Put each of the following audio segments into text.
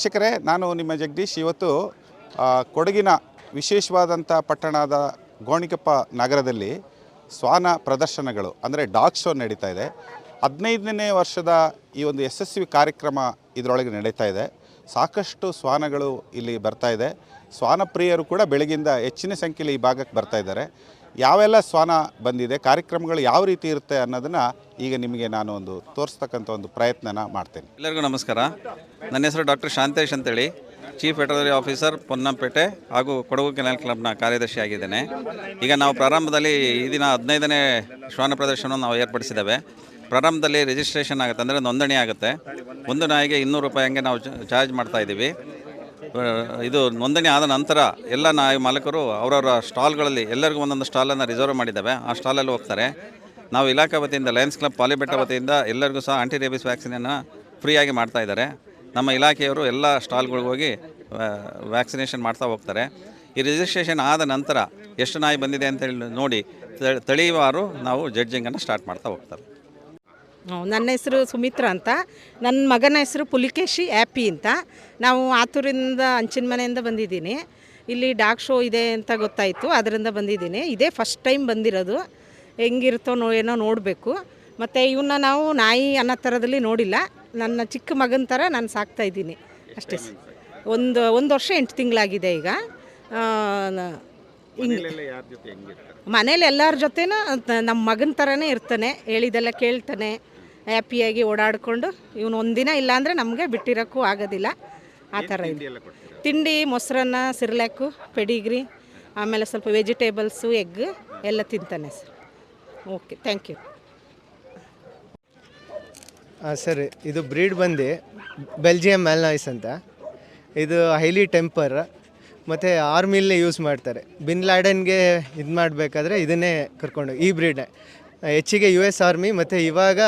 ವೀಕ್ಷಕರೇ, ನಾನು ನಿಮ್ಮ ಜಗದೀಶ್. ಇವತ್ತು ಕೊಡಗಿನ ವಿಶೇಷವಾದಂಥ ಪಟ್ಟಣದ ಗೋಣಿಕೊಪ್ಪ ನಗರದಲ್ಲಿ ಶ್ವಾನ ಪ್ರದರ್ಶನಗಳು, ಅಂದರೆ ಡಾಗ್ ಶೋ ನಡೀತಾ ಇದೆ. ಹದಿನೈದನೇ ವರ್ಷದ ಈ ಒಂದು ಯಶಸ್ವಿ ಕಾರ್ಯಕ್ರಮ ಇದರೊಳಗೆ ನಡೀತಾ ಇದೆ. ಸಾಕಷ್ಟು ಶ್ವಾನಗಳು ಇಲ್ಲಿ ಬರ್ತಾ ಇದೆ. ಶ್ವಾನ ಪ್ರಿಯರು ಕೂಡ ಬೆಳಗಿಂದ ಹೆಚ್ಚಿನ ಸಂಖ್ಯೆಯಲ್ಲಿ ಈ ಭಾಗಕ್ಕೆ ಬರ್ತಾ ಇದ್ದಾರೆ. ಯಾವೆಲ್ಲ ಶ್ವಾನ ಬಂದಿದೆ ಕಾರ್ಯಕ್ರಮಗಳು ಯಾವ ರೀತಿ ಇರುತ್ತೆ ಅನ್ನೋದನ್ನು ಈಗ ನಿಮಗೆ ನಾನು ಒಂದು ತೋರಿಸ್ತಕ್ಕಂಥ ಒಂದು ಪ್ರಯತ್ನನ ಮಾಡ್ತೇನೆ. ಎಲ್ಲರಿಗೂ ನಮಸ್ಕಾರ. ನನ್ನ ಹೆಸರು ಡಾಕ್ಟರ್ ಶಾಂತೇಶ್ ಅಂತೇಳಿ. ಚೀಫ್ ವೆಟರ್ನರಿ ಆಫೀಸರ್ ಪೊನ್ನಂಪೇಟೆ ಹಾಗೂ ಕೊಡಗು ಕೆನಲ್ ಕ್ಲಬ್ನ ಕಾರ್ಯದರ್ಶಿ ಆಗಿದ್ದೇನೆ. ಈಗ ನಾವು ಪ್ರಾರಂಭದಲ್ಲಿ ಈ ದಿನ ಹದಿನೈದನೇ ಶ್ವಾನ ಪ್ರದರ್ಶನವನ್ನು ನಾವು ಏರ್ಪಡಿಸಿದ್ದೇವೆ. ಪ್ರಾರಂಭದಲ್ಲಿ ರಿಜಿಸ್ಟ್ರೇಷನ್ ಆಗುತ್ತೆ ಅಂದರೆ ನೋಂದಣಿ ಆಗುತ್ತೆ. ಒಂದು ನಾಯಿಗೆ ಇನ್ನೂರು ರೂಪಾಯಿ ಹಂಗೆ ನಾವು ಚಾರ್ಜ್ ಮಾಡ್ತಾ ಇದ್ದೀವಿ. ಆ, ಇದು ನೋಂದಣಿ ಆದ ನಂತರ ಎಲ್ಲ ನಾಯಿ ಮಾಲಕರು ಅವರವರ ಸ್ಟಾಲ್ಗಳಲ್ಲಿ ಎಲ್ಲರಿಗೂ ಒಂದೊಂದು ಸ್ಟಾಲನ್ನು ರಿಸರ್ವ್ ಮಾಡಿದ್ದಾವೆ. ಆ ಸ್ಟಾಲಲ್ಲಿ ಹೋಗ್ತಾರೆ. ನಾವು ಇಲಾಖಾ ವತಿಯಿಂದ ಲಯನ್ಸ್ ಕ್ಲಬ್ ಪಾಲಿಬೆಟ್ಟ ವತಿಯಿಂದ ಎಲ್ಲರಿಗೂ ಸಹ ಆಂಟಿ ರೇಬಿಸ್ ವ್ಯಾಕ್ಸಿನನ್ನು ಫ್ರೀಯಾಗಿ ಮಾಡ್ತಾ ಇದ್ದಾರೆ. ನಮ್ಮ ಇಲಾಖೆಯವರು ಎಲ್ಲ ಸ್ಟಾಲ್ಗಳಿಗೆ ಹೋಗಿ ವ್ಯಾಕ್ಸಿನೇಷನ್ ಮಾಡ್ತಾ ಹೋಗ್ತಾರೆ. ಈ ರಿಜಿಸ್ಟ್ರೇಷನ್ ಆದ ನಂತರ ಎಷ್ಟು ನಾಯಿ ಬಂದಿದೆ ಅಂತೇಳಿ ನೋಡಿ ತಳಿವಾರು ನಾವು ಜಡ್ಜಿಂಗನ್ನು ಸ್ಟಾರ್ಟ್ ಮಾಡ್ತಾ ಹೋಗ್ತಾರೆ. ನನ್ನ ಹೆಸರು ಸುಮಿತ್ರ ಅಂತ. ನನ್ನ ಮಗನ ಹೆಸರು ಪುಲಿಕೇಶಿ ಆ್ಯಪಿ ಅಂತ. ನಾವು ಆತೂರಿಂದ ಹಂಚಿನ ಮನೆಯಿಂದ ಬಂದಿದ್ದೀನಿ. ಇಲ್ಲಿ ಡಾಗ್ ಶೋ ಇದೆ ಅಂತ ಗೊತ್ತಾಯಿತು, ಅದರಿಂದ ಬಂದಿದ್ದೀನಿ. ಇದೇ ಫಸ್ಟ್ ಟೈಮ್ ಬಂದಿರೋದು. ಹೆಂಗಿರುತ್ತೋ ನೋ, ಏನೋ ನೋಡಬೇಕು. ಮತ್ತು ಇವನ್ನ ನಾವು ನಾಯಿ ಅನ್ನೋ ಥರದಲ್ಲಿ ನೋಡಿಲ್ಲ. ನನ್ನ ಚಿಕ್ಕ ಮಗನ ಥರ ನಾನು ಸಾಕ್ತಾಯಿದ್ದೀನಿ ಅಷ್ಟೇ. ಸ- ಒಂದು ಒಂದು ವರ್ಷ ಎಂಟು ತಿಂಗಳಾಗಿದೆ ಈಗ. ಮನೇಲಿ ಎಲ್ಲರ ಜೊತೆನೂ ನಮ್ಮ ಮಗನ ಥರನೇ ಇರ್ತಾನೆ ಹೇಳಿದೆಲ್ಲ ಕೇಳ್ತಾನೆ ಹ್ಯಾಪಿಯಾಗಿ ಓಡಾಡಿಕೊಂಡು ಇವನು ಒಂದಿನ ಇಲ್ಲಾಂದರೆ ನಮಗೆ ಬಿಟ್ಟಿರೋಕ್ಕೂ ಆಗೋದಿಲ್ಲ. ಆ ಥರ ಇದೆ. ತಿಂಡಿ ಮೊಸರನ್ನ ಸಿರ್ಲ್ಯಾಕು ಪೆಡಿಗ್ರಿ ಆಮೇಲೆ ಸ್ವಲ್ಪ ವೆಜಿಟೇಬಲ್ಸು ಎಗ್ ಎಲ್ಲ ತಿಂತಾನೆ ಸರ್. Okay thank you. ಹಾಂ ಸರ್ ಇದು ಬ್ರೀಡ್ ಬಂದು ಬೆಲ್ಜಿಯಂ ಮ್ಯಾಲ್ನಾಯ್ಸ್ ಅಂತ. ಇದು ಹೈಲಿ ಟೆಂಪರ್. ಮತ್ತು ಆರ್ಮಿಲಿ ಯೂಸ್ ಮಾಡ್ತಾರೆ. ಬಿನ್ ಲ್ಯಾಡನ್ಗೆ ಇದು ಮಾಡಬೇಕಾದ್ರೆ ಇದನ್ನೇ ಕರ್ಕೊಂಡು, ಈ ಬ್ರೀಡ್ ಹೆಚ್ಚಿಗೆ ಯು ಎಸ್ ಆರ್ಮಿ ಮತ್ತು ಇವಾಗ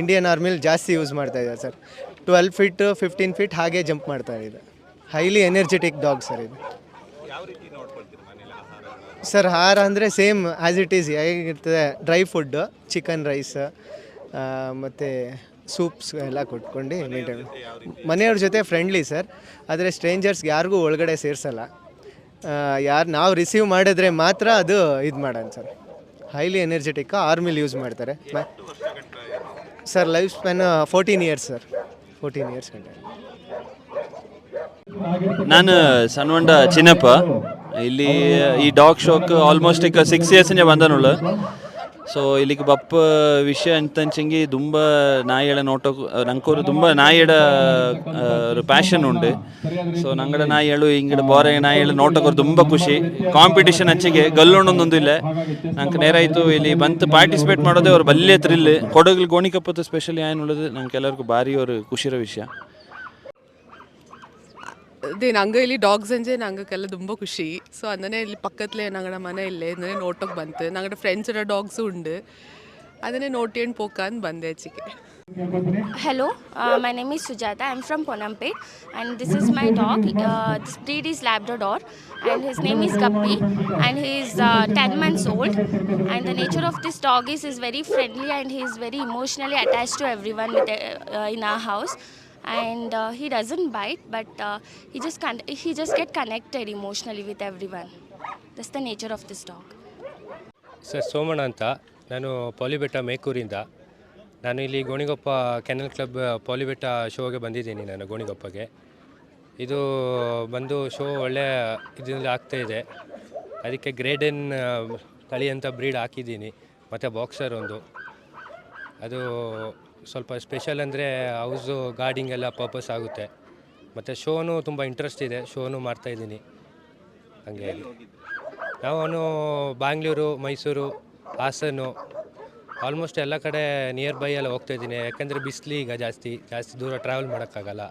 ಇಂಡಿಯನ್ ಆರ್ಮಿಲಿ ಜಾಸ್ತಿ ಯೂಸ್ ಮಾಡ್ತಾ ಇದ್ದಾರೆ sir twelve feet fifteen feet ಹಾಗೆ ಜಂಪ್ ಮಾಡ್ತಾ ಇದೆ. ಹೈಲಿ ಎನರ್ಜೆಟಿಕ್ ಡಾಗ್ ಸರ್ ಇದು. ಸರ್ ಆಹಾರ ಅಂದರೆ ಸೇಮ್ ಆ್ಯಸ್ ಇಟ್ ಈಸ್ ಹೇಗಿರ್ತದೆ? ಡ್ರೈ ಫುಡ್ಡು ಚಿಕನ್ ರೈಸ್ ಮತ್ತು ಸೂಪ್ಸ್ ಎಲ್ಲ ಕೊಟ್ಕೊಂಡು ಮೇಂಟೈನ್ ಮನೆಯವ್ರ ಜೊತೆ ಫ್ರೆಂಡ್ಲಿ ಸರ್ ಆದರೆ ಸ್ಟ್ರೇಂಜರ್ಸ್ಗೆ ಯಾರಿಗೂ ಒಳಗಡೆ ಸೇರಿಸಲ್ಲ. ಯಾರು ನಾವು ರಿಸೀವ್ ಮಾಡಿದ್ರೆ ಮಾತ್ರ ಅದು ಇದು ಮಾಡೋಣ ಸರ್ ಹೈಲಿ ಎನರ್ಜೆಟಿಕ್ ಆರ್ಮಿಲಿ ಯೂಸ್ ಮಾಡ್ತಾರೆ. Sir life span fourteen years sir fourteen years ಗಂಟೆ. ನಾನು ಸಣ್ಣ ಚಿನ್ನಪ್ಪ. ಇಲ್ಲಿ ಈ ಡಾಗ್ ಶೋಕ್ ಆಲ್ಮೋಸ್ಟ್ ಈಗ ಸಿಕ್ಸ್ ಇಯರ್ಸಿಂದ ಬಂದನುಳ್ಳು ಸೊ ಇಲ್ಲಿಗೆ ಬಪ್ಪ ವಿಷಯ ಅಂತಂಚಂಗಿ ತುಂಬ ನಾಯಿಗಳ ನೋಟ, ನಂಕೂರು ತುಂಬ ನಾಯಿಡ ಪ್ಯಾಷನ್ ಉಂಡು ಸೊ ನಂಗಡ ನಾಯಿಗಳು ಇಂಗಡ ಬೋರೆ ನಾಯಿಗಳು ನೋಟಕ್ಕೆ ತುಂಬ ಖುಷಿ. ಕಾಂಪಿಟೇಷನ್ ಹಚ್ಚಿಗೆ ಇಲ್ಲ. ನಂಗೆ ನೇರಾಯಿತು ಇಲ್ಲಿ ಬಂತು ಪಾರ್ಟಿಸಿಪೇಟ್ ಮಾಡೋದೇ ಅವ್ರು ಬಲ್ಲೆ ಥ್ರಿಲ್ ಕೊಡಗಲ್ ಗೋಣಿಕಪ್ಪತ್ತು ಸ್ಪೆಷಲಿ ಏನು ಉಳ್ಳದು ನಂಗೆ ಎಲ್ಲರಿಗೂ ಭಾರಿ ಅವರು ಖುಷಿರೋ ವಿಷಯ. ಅದೇ ನಂಗೆ ಇಲ್ಲಿ ಡಾಗ್ಸ್ ಅಂದ್ರೆ ನಂಗಕ್ಕೆಲ್ಲ ತುಂಬ ಖುಷಿ ಸೊ ಅದನ್ನೇ ಇಲ್ಲಿ ಪಕ್ಕದಲ್ಲೇ ನಂಗಡ ಮನೆ ಇಲ್ಲೇ ಅದನ್ನೇ ನೋಟಕ್ಕೆ ಬಂತು ನಂಗಡ ಫ್ರೆಂಡ್ಸ್ ಇರೋ ಡಾಗ್ಸು ಉಂಡು ಅದನ್ನೇ ನೋಡ್ಕೊಂಡು ಪೋಕ ಅಂತ ಬಂದೆ ಆಚೆಗೆ Hello, uh, my name is Sujata. I'm from Ponampet, and this is my dog. Uh, this breed is Labrador, and his name is Guppy, and he is uh, 10 months old. And the nature of this dog is is very friendly, and he is very emotionally attached to everyone with, uh, uh, in our house. And uh, he doesn't bite, but uh, he just con- he just get connected emotionally with everyone. That's the nature of this dog. Sir Somanna ಅಂತ. ನಾನು ಪಾಲಿಬೆಟ್ಟ ಮೇಕೂರಿಂದ ನಾನು ಇಲ್ಲಿ Gonigoppa kennel club Polibetta ಶೋಗೆ ಬಂದಿದ್ದೀನಿ ನಾನು ಗೋಣಿಗೊಪ್ಪಗೆ. ಇದು ಬಂದು ಶೋ ಒಳ್ಳೆ ಇದರಲ್ಲಿ ಆಗ್ತಾ ಇದೆ. ಅದಕ್ಕೆ ಗ್ರೇಡನ್ ತಳಿ ಅಂತ ಬ್ರೀಡ್ ಹಾಕಿದ್ದೀನಿ. ಮತ್ತು ಬಾಕ್ಸರ್ ಒಂದು. ಅದು ಸ್ವಲ್ಪ ಸ್ಪೆಷಲ್ ಅಂದರೆ ಹೌಸು ಗಾರ್ಡಿಂಗ್ ಎಲ್ಲ ಪರ್ಪಸ್ ಆಗುತ್ತೆ. ಮತ್ತು ಶೋನು ತುಂಬ ಇಂಟ್ರೆಸ್ಟ್ ಇದೆ, ಶೋನು ಮಾಡ್ತಾಯಿದ್ದೀನಿ ಹಂಗೆ. ನಾವು ಬ್ಯಾಂಗ್ಳೂರು ಮೈಸೂರು ಹಾಸನು ಆಲ್ಮೋಸ್ಟ್ ಎಲ್ಲ ಕಡೆ ನಿಯರ್ ಬೈ ಎಲ್ಲ ಹೋಗ್ತಾ ಇದ್ದೀನಿ. ಯಾಕೆಂದರೆ ಬಿಸಿಲು ಈಗ ಜಾಸ್ತಿ ಜಾಸ್ತಿ ದೂರ ಟ್ರಾವೆಲ್ ಮಾಡೋಕ್ಕಾಗಲ್ಲ.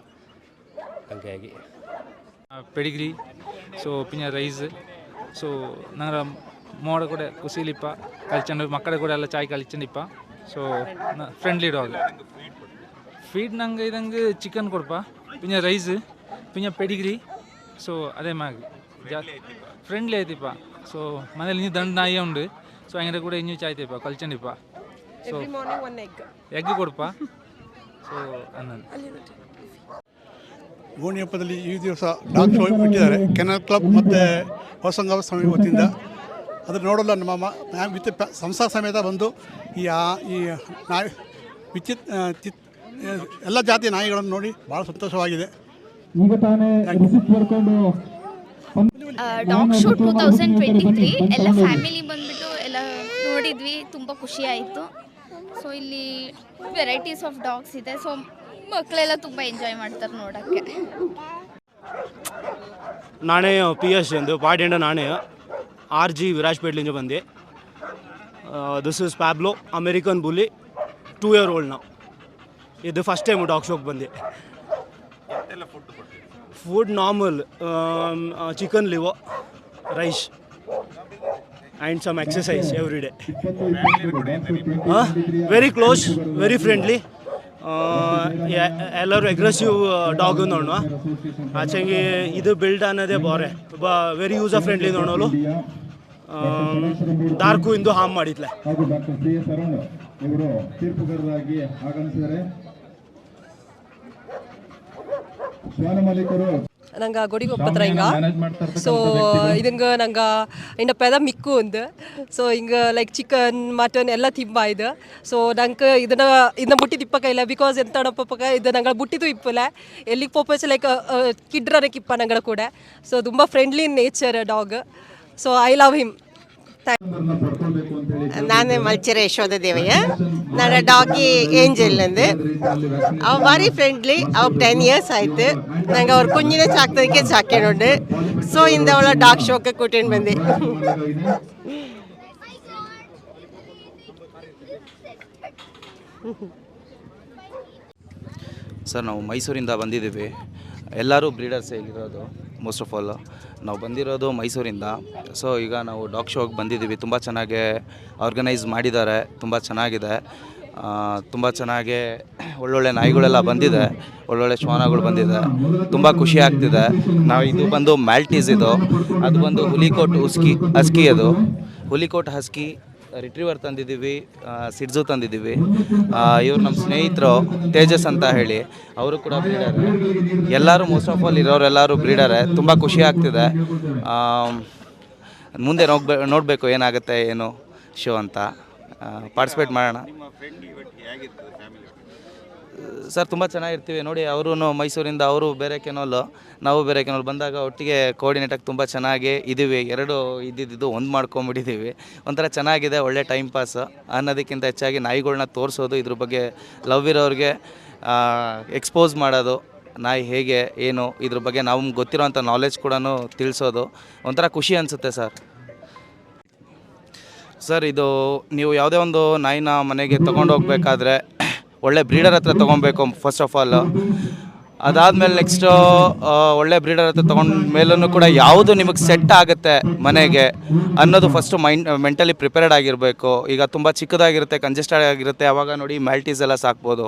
ಹಂಗಾಗಿ Pedigree so opinion rice so ನಂಗೆ ಮೋಡ ಕೂಡ ಕುಸಿಲಿಪ್ಪ ಕಲ್ಚಂಡು ಮಕ್ಕಳ ಕೂಡ ಎಲ್ಲ ಚಾಯ್ ಕಲಿಚಂಡಿಪ್ಪ ಸೊ ಫ್ರೆಂಡ್ಲಿ ಡಾಗ್ ಫೀಡ್ ನಂಗೆ ಇದಂಗೆ ಚಿಕನ್ ಕೊಡಪ್ಪ ಪಿಂಜ ರೈಸ್ ಪಿಂಜ ಪೆಡಿಗ್ರಿ ಸೊ ಅದೇ ಮಾಗಿ ಜಾ ಫ್ರೆಂಡ್ಲಿ ಐತಿಪ್ಪ. ಸೊ ಮನೇಲಿ ಇನ್ನೂ ದಂಡ ನಾಯಿ ಉಂಡು. ಸೊ ಹಂಗಡೆ ಕೂಡ ಇನ್ನೂ ಚಾಯ್ತಿಪ್ಪ ಕಲ್ಚಂಡಿಪ್ಪ ಸೊ ಎಗ್ ಕೊಡಪ್ಪ ಸೊ ಅನ್ನೋದು ಓಣಿ ಹಬ್ಬದಲ್ಲಿ ಈ ದಿವಸ ಡಾಗ್ ಶೋ ಇಟ್ಟಿದ್ದಾರೆ. ಕೆನಲ್ ಕ್ಲಬ್ ಮತ್ತು ಹೊಸಂಗ ಸ್ವಾಮಿ ವತಿಯಿಂದ. ಅದನ್ನು ನೋಡಲು ನಮ್ಮ ವಿತ್ ಸಂಸಾರ ಸಮೇತ ಬಂದು ಈ ಆ- ಈ ನಾಯಿ ವಿಚಿತ್ ಚಿತ್ ಎಲ್ಲ ಜಾತಿಯ ನಾಯಿಗಳನ್ನು ನೋಡಿ ಭಾಳ ಸಂತೋಷವಾಗಿದೆ. Dog show two thousand twenty three ಎಲ್ಲ ಫ್ಯಾಮಿಲಿ ಬಂದುಬಿಟ್ಟು ಎಲ್ಲ ನೋಡಿದ್ವಿ ತುಂಬ ಖುಷಿ ಆಯಿತು. ಸೊ ಇಲ್ಲಿ ವೆರೈಟೀಸ್ ಆಫ್ ಡಾಗ್ಸ್ ಇದೆ. ಸೊ ಮಕ್ಕಳೆಲ್ಲ ತುಂಬ ಎಂಜಾಯ್ ಮಾಡ್ತಾರೆ ನೋಡೋಕ್ಕೆ. ನಾಣೆ ಪಿ ಎಸ್ ಎಂದು ಪಾಡ್ಯಂಡ ನಾಣಯ ಆರ್ ಜಿ ವಿರಾಜ್ಪೇಟ್ಲಿಂದ ಬಂದೆ this is Pablo American bully two year old ನಾವು. ಇದು ಫಸ್ಟ್ ಟೈಮ್ ಡಾಗ್ ಶೋಗೆ ಬಂದೆ food normal chicken liver rice and some exercise every day very close very friendly ಎಲ್ಲರೂ ಎಗ್ರೆಸಿವ್ ಡಾಗ್ ನೋಡುವ ಆಚೆಗೆ ಇದು ಬಿಲ್ಡ್ ಅನ್ನೋದೇ ಬಾರೆ. ವೆರಿ ಯೂಸರ್ ಫ್ರೆಂಡ್ಲಿ ನೋಡಲು ಡಾರ್ಕು ಇಂದು ಹಾಮ್ ಮಾಡಿದ್ಲೆ. ನಂಗೆ ಗೊಡಿಗೆ ಒಪ್ಪತ್ರ ಹಿಂಗ. ಸೊ ಇದಂಗೆ ನಂಗೆ ಇನ್ನ ಪೆದ ಮಿಕ್ಕು ಒಂದು ಸೊ ಹಿಂಗೆ ಲೈಕ್ ಚಿಕನ್ ಮಟನ್ ಎಲ್ಲ ತಿಂಬ ಇದು. ಸೊ ನಂಗೆ ಇದನ್ನ ಇದನ್ನ ಮುಟ್ಟಿದ್ದು ಇಪ್ಪಕ್ಕ ಇಲ್ಲ ಬಿಕಾಸ್ ಎಂತ ಪಕ್ಕ ಇದು ನಂಗೆ ಮುಟ್ಟಿದ್ದು ಇಪ್ಪಲ್ಲ. ಎಲ್ಲಿಗೆ ಪೋಪಸ್ ಲೈಕ್ ಕಿಡ್ರನಕ್ಕೆ ಇಪ್ಪ ನಂಗಳ ಕೂಡ. ಸೊ ತುಂಬ friendly nature dog so I love him ಪಡ್ಕೊಳ್ಬೇಕು ಅಂತ ಹೇಳಿ ನಾನು ಮಲ್ಚರ ಯಶೋಧ ದೇವಯ್ಯ ನನ್ನ ಡಾಗಿ ಏಂಜಲ್ನಂದು ಅವ ಭಾರಿ ಫ್ರೆಂಡ್ಲಿ ಅವಾಗ ಟೆನ್ ಇಯರ್ಸ್ ಆಯಿತು ನಂಗೆ ಅವ್ರ ಕುಂಜಿನ ಸಾಕ್ತದಕ್ಕೆ ಸಾಕ್ಯನೊಂಡು ಸೊ ಇಂದ ಅವಳ ಡಾಗ್ ಶೋಕ್ಕೆ ಕೂಟ್ಕೊಂಡು ಬಂದೆ ಸರ್ ನಾವು ಮೈಸೂರಿಂದ ಬಂದಿದ್ದೀವಿ ಎಲ್ಲರೂ ಬ್ರೀಡರ್ಸ್ ಇಲ್ಲಿರೋದು ಮೋಸ್ಟ್ ಆಫ್ ಆಲ್ ನಾವು ಬಂದಿರೋದು ಮೈಸೂರಿಂದ. ಸೊ ಈಗ ನಾವು ಡಾಗ್ ಶೋಗೆ ಬಂದಿದ್ದೀವಿ. ತುಂಬ ಚೆನ್ನಾಗಿ ಆರ್ಗನೈಸ್ ಮಾಡಿದ್ದಾರೆ. ತುಂಬ ಚೆನ್ನಾಗಿದೆ. ತುಂಬ ಚೆನ್ನಾಗಿ ಒಳ್ಳೊಳ್ಳೆ ನಾಯಿಗಳೆಲ್ಲ ಬಂದಿದೆ. ಒಳ್ಳೊಳ್ಳೆ ಶ್ವಾನಗಳು ಬಂದಿದೆ. ತುಂಬ ಖುಷಿ ಆಗ್ತಿದೆ. ನಾವು ಇದು ಬಂದು ಮ್ಯಾಲ್ಟೀಸ್ ಇದು. ಅದು ಬಂದು ಹುಲಿಕೋಟ್ ಹುಸ್ಕಿ ಹಸ್ಕಿ ಅದು. ಹುಲಿಕೋಟ್ ಹಸ್ಕಿ ರಿಟ್ರೀವರ್ ತಂದಿದ್ದೀವಿ ಸಿಡ್ಜು ತಂದಿದ್ದೀವಿ. ಇವ್ರು ನಮ್ಮ ಸ್ನೇಹಿತರು ತೇಜಸ್ ಅಂತ ಹೇಳಿ, ಅವರು ಕೂಡ ಬ್ರೀಡರ್ ಎಲ್ಲರೂ ಮೋಸ್ಟ್ ಆಫ್ ಆಲ್ ಇರೋರೆಲ್ಲರೂ ಬ್ರೀಡರೇ ತುಂಬ ಖುಷಿ ಆಗ್ತಿದೆ. ಮುಂದೆ ನೋಡ್ಬೇ, ನೋಡಬೇಕು ಏನಾಗುತ್ತೆ, ಏನು ಶೋ ಅಂತ. ಪಾರ್ಟಿಸಿಪೇಟ್ ಮಾಡೋಣ. ಸರ್, ತುಂಬ ಚೆನ್ನಾಗಿರ್ತೀವಿ. ನೋಡಿ ಅವರು ಮೈಸೂರಿಂದ ಅವರು ಬೇರೆ ಕೆನೋಲು ನಾವು ಬೇರೆ ಕೆನೋಲು ಬಂದಾಗ ಒಟ್ಟಿಗೆ ಕೋಆರ್ಡಿನೇಟಾಗಿ ತುಂಬ ಚೆನ್ನಾಗಿ ಇದ್ದೀವಿ. ಎರಡು ಇದ್ದಿದ್ದು ಒಂದು ಮಾಡ್ಕೊಂಬಿಟ್ಟಿದ್ದೀವಿ. ಒಂಥರ ಚೆನ್ನಾಗಿದೆ, ಒಳ್ಳೆ ಟೈಮ್ ಪಾಸ್ ಅನ್ನೋದಕ್ಕಿಂತ ಹೆಚ್ಚಾಗಿ ನಾಯಿಗಳನ್ನ ತೋರಿಸೋದು, ಇದ್ರ ಬಗ್ಗೆ ಲವ್ ಇರೋರಿಗೆ ಎಕ್ಸ್ಪೋಸ್ ಮಾಡೋದು, ನಾಯಿ ಹೇಗೆ, ಏನು, ಇದ್ರ ಬಗ್ಗೆ ನಾವು ಗೊತ್ತಿರೋವಂಥ ನಾಲೆಜ್ ಕೂಡ ತಿಳಿಸೋದು, ಒಂಥರ ಖುಷಿ ಅನಿಸುತ್ತೆ ಸರ್. ಸರ್, ಇದು ನೀವು ಯಾವುದೇ ಒಂದು ನಾಯಿನ ಮನೆಗೆ ತೊಗೊಂಡು ಹೋಗ್ಬೇಕಾದ್ರೆ ಒಳ್ಳೆ ಬ್ರೀಡರ್ ಹತ್ರ ತೊಗೊಬೇಕು ಫಸ್ಟ್ ಆಫ್ ಆಲ್ ಅದಾದಮೇಲೆ ನೆಕ್ಸ್ಟು ಒಳ್ಳೆ ಬ್ರೀಡರ್ ಹತ್ರ ತೊಗೊಂಡ ಮೇಲೂ ಕೂಡ ಯಾವುದು ನಿಮಗೆ ಸೆಟ್ ಆಗುತ್ತೆ ಮನೆಗೆ ಅನ್ನೋದು ಫಸ್ಟು ಮೈಂಡ್ ಮೆಂಟಲಿ ಪ್ರಿಪೇರ್ಡ್ ಆಗಿರಬೇಕು. ಈಗ ತುಂಬ ಚಿಕ್ಕದಾಗಿರುತ್ತೆ ಕಂಜೆಸ್ಟೆಡ್ ಆಗಿರುತ್ತೆ ಆವಾಗ ನೋಡಿ ಮ್ಯಾಲ್ಟೀಸ್ ಎಲ್ಲ ಸಾಕ್ಬೋದು.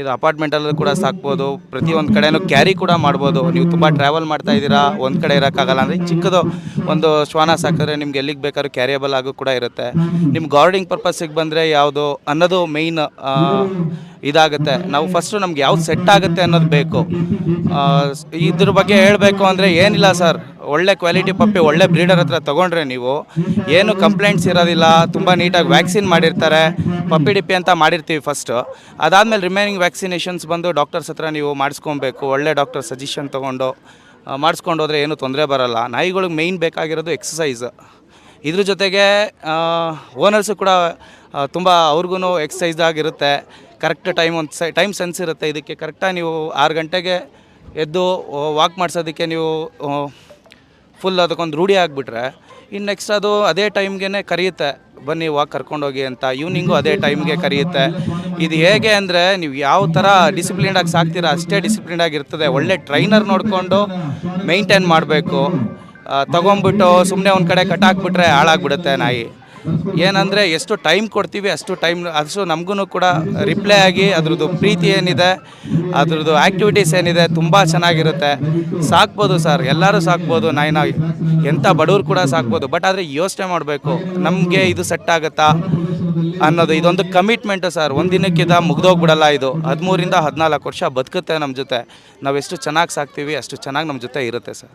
ಇದು ಅಪಾರ್ಟ್ಮೆಂಟಲ್ಲೂ ಕೂಡ ಸಾಕ್ಬೋದು. ಪ್ರತಿಯೊಂದು ಕಡೆನೂ ಕ್ಯಾರಿ ಕೂಡ ಮಾಡ್ಬೋದು. ನೀವು ತುಂಬ ಟ್ರಾವೆಲ್ ಮಾಡ್ತಾ ಇದ್ದೀರಾ, ಒಂದು ಕಡೆ ಇರೋಕ್ಕಾಗಲ್ಲ ಅಂದರೆ ಚಿಕ್ಕದು ಒಂದು ಶ್ವಾನ ಸಾಕಿದ್ರೆ ನಿಮ್ಗೆ ಎಲ್ಲಿಗೆ ಬೇಕಾದ್ರೂ ಕ್ಯಾರಿಯಬಲ್ ಆಗೂ ಕೂಡ ಇರುತ್ತೆ. ನಿಮ್ಮ ಗಾರ್ಡಿಂಗ್ ಪರ್ಪಸ್ಸಿಗೆ ಬಂದರೆ ಯಾವುದು ಅನ್ನೋದು ಮೇಯ್ನ್ ಇದಾಗುತ್ತೆ. ನಾವು ಫಸ್ಟು ನಮ್ಗೆ ಯಾವ್ದು ಸೆಟ್ ಆಗುತ್ತೆ ಅನ್ನೋದು ಬೇಕು. ಇದ್ರ ಬಗ್ಗೆ ಹೇಳಬೇಕು ಅಂದರೆ ಏನಿಲ್ಲ ಸರ್ ಒಳ್ಳೆ ಕ್ವಾಲಿಟಿ ಪಪ್ಪಿ ಒಳ್ಳೆ ಬ್ರೀಡರ್ ಹತ್ರ ತೊಗೊಂಡ್ರೆ ನೀವು. ಏನು ಕಂಪ್ಲೇಂಟ್ಸ್ ಇರೋದಿಲ್ಲ. ತುಂಬ ನೀಟಾಗಿ ವ್ಯಾಕ್ಸಿನ್ ಮಾಡಿರ್ತಾರೆ. ಪಪ್ಪಿ ಡಿಪ್ಪಿ ಅಂತ ಮಾಡಿರ್ತೀವಿ ಫಸ್ಟು ಅದಾದಮೇಲೆ ರಿಮೈನಿಂಗ್ ವ್ಯಾಕ್ಸಿನೇಷನ್ಸ್ ಬಂದು ಡಾಕ್ಟರ್ಸ್ ಹತ್ರ ನೀವು ಮಾಡಿಸ್ಕೊಬೇಕು. ಒಳ್ಳೆ ಡಾಕ್ಟರ್ ಸಜೆಷನ್ ತೊಗೊಂಡು ಮಾಡಿಸ್ಕೊಂಡು ಹೋದರೆ ಏನೂ ತೊಂದರೆ ಬರಲ್ಲ. ನಾಯಿಗಳಿಗೆ ಮೇಯ್ನ್ ಬೇಕಾಗಿರೋದು ಎಕ್ಸಸೈಸ್ ಇದ್ರ ಜೊತೆಗೆ ಓನರ್ಸು ಕೂಡ ತುಂಬ ಅವ್ರಿಗೂ ಎಕ್ಸಸೈಸ್ ಆಗಿರುತ್ತೆ. ಕರೆಕ್ಟ್ ಟೈಮ್ ಒಂದು ಸೈ, ಟೈಮ್ ಸೆನ್ಸ್ ಇರುತ್ತೆ ಇದಕ್ಕೆ. ಕರೆಕ್ಟಾಗಿ ನೀವು ಆರು ಗಂಟೆಗೆ ಎದ್ದು ವಾಕ್ ಮಾಡಿಸೋದಕ್ಕೆ ನೀವು ಫುಲ್ ಅದಕ್ಕೊಂದು ರೂಢಿ ಆಗಿಬಿಟ್ರೆ ಇನ್ನು ನೆಕ್ಸ್ಟ್ ಅದು ಅದೇ ಟೈಮ್ಗೆ ಕರೆಯುತ್ತೆ, ಬನ್ನಿ ವಾಕ್ ಕರ್ಕೊಂಡೋಗಿ ಅಂತ. ಈವ್ನಿಂಗು ಅದೇ ಟೈಮ್ಗೆ ಕರೆಯುತ್ತೆ. ಇದು ಹೇಗೆ ಅಂದರೆ, ನೀವು ಯಾವ ಥರ ಡಿಸಿಪ್ಲಿನ್ಡಾಗಿ ಸಾಕ್ತೀರಾ, ಅಷ್ಟೇ ಡಿಸಿಪ್ಲಿನ್ಡಾಗಿ ಇರ್ತದೆ. ಒಳ್ಳೆ ಟ್ರೈನರ್ ನೋಡಿಕೊಂಡು ಮೇಂಟೈನ್ ಮಾಡಬೇಕು. ತೊಗೊಂಬಿಟ್ಟು ಸುಮ್ಮನೆ ಒಂದು ಕಡೆ ಕಟ್ಟಾಕ್ಬಿಟ್ರೆ ಹಾಳಾಗ್ಬಿಡುತ್ತೆ ನಾಯಿ. ಏನಂದರೆ ಎಷ್ಟು ಟೈಮ್ ಕೊಡ್ತೀವಿ ಅಷ್ಟು ಟೈಮ್ ಅಷ್ಟು ನಮಗೂ ಕೂಡ ರಿಪ್ಲೈ ಆಗಿ ಅದ್ರದ್ದು ಪ್ರೀತಿ ಏನಿದೆ, ಅದ್ರದ್ದು ಆ್ಯಕ್ಟಿವಿಟೀಸ್ ಏನಿದೆ ತುಂಬ ಚೆನ್ನಾಗಿರುತ್ತೆ. ಸಾಕ್ಬೋದು ಸರ್ ಎಲ್ಲರೂ ಸಾಕ್ಬೋದು. ನಾಯಿನ ಎಂಥ ಬಡವ್ರು ಕೂಡ ಸಾಕ್ಬೋದು. ಬಟ್ ಆದರೆ ಯೋಚನೆ ಮಾಡಬೇಕು, ನಮಗೆ ಇದು ಸೆಟ್ ಆಗುತ್ತಾ ಅನ್ನೋದು. ಇದೊಂದು ಕಮಿಟ್ಮೆಂಟು ಸರ್ ಒಂದಿನಕ್ಕಿಂತ ಮುಗ್ದೋಗ್ಬಿಡಲ್ಲ ಇದು. ಹದಿಮೂರಿಂದ ಹದಿನಾಲ್ಕು ವರ್ಷ ಬದುಕುತ್ತೆ ನಮ್ಮ ಜೊತೆ. ನಾವು ಎಷ್ಟು ಚೆನ್ನಾಗಿ ಸಾಕ್ತೀವಿ, ಅಷ್ಟು ಚೆನ್ನಾಗಿ ನಮ್ಮ ಜೊತೆ ಇರುತ್ತೆ ಸರ್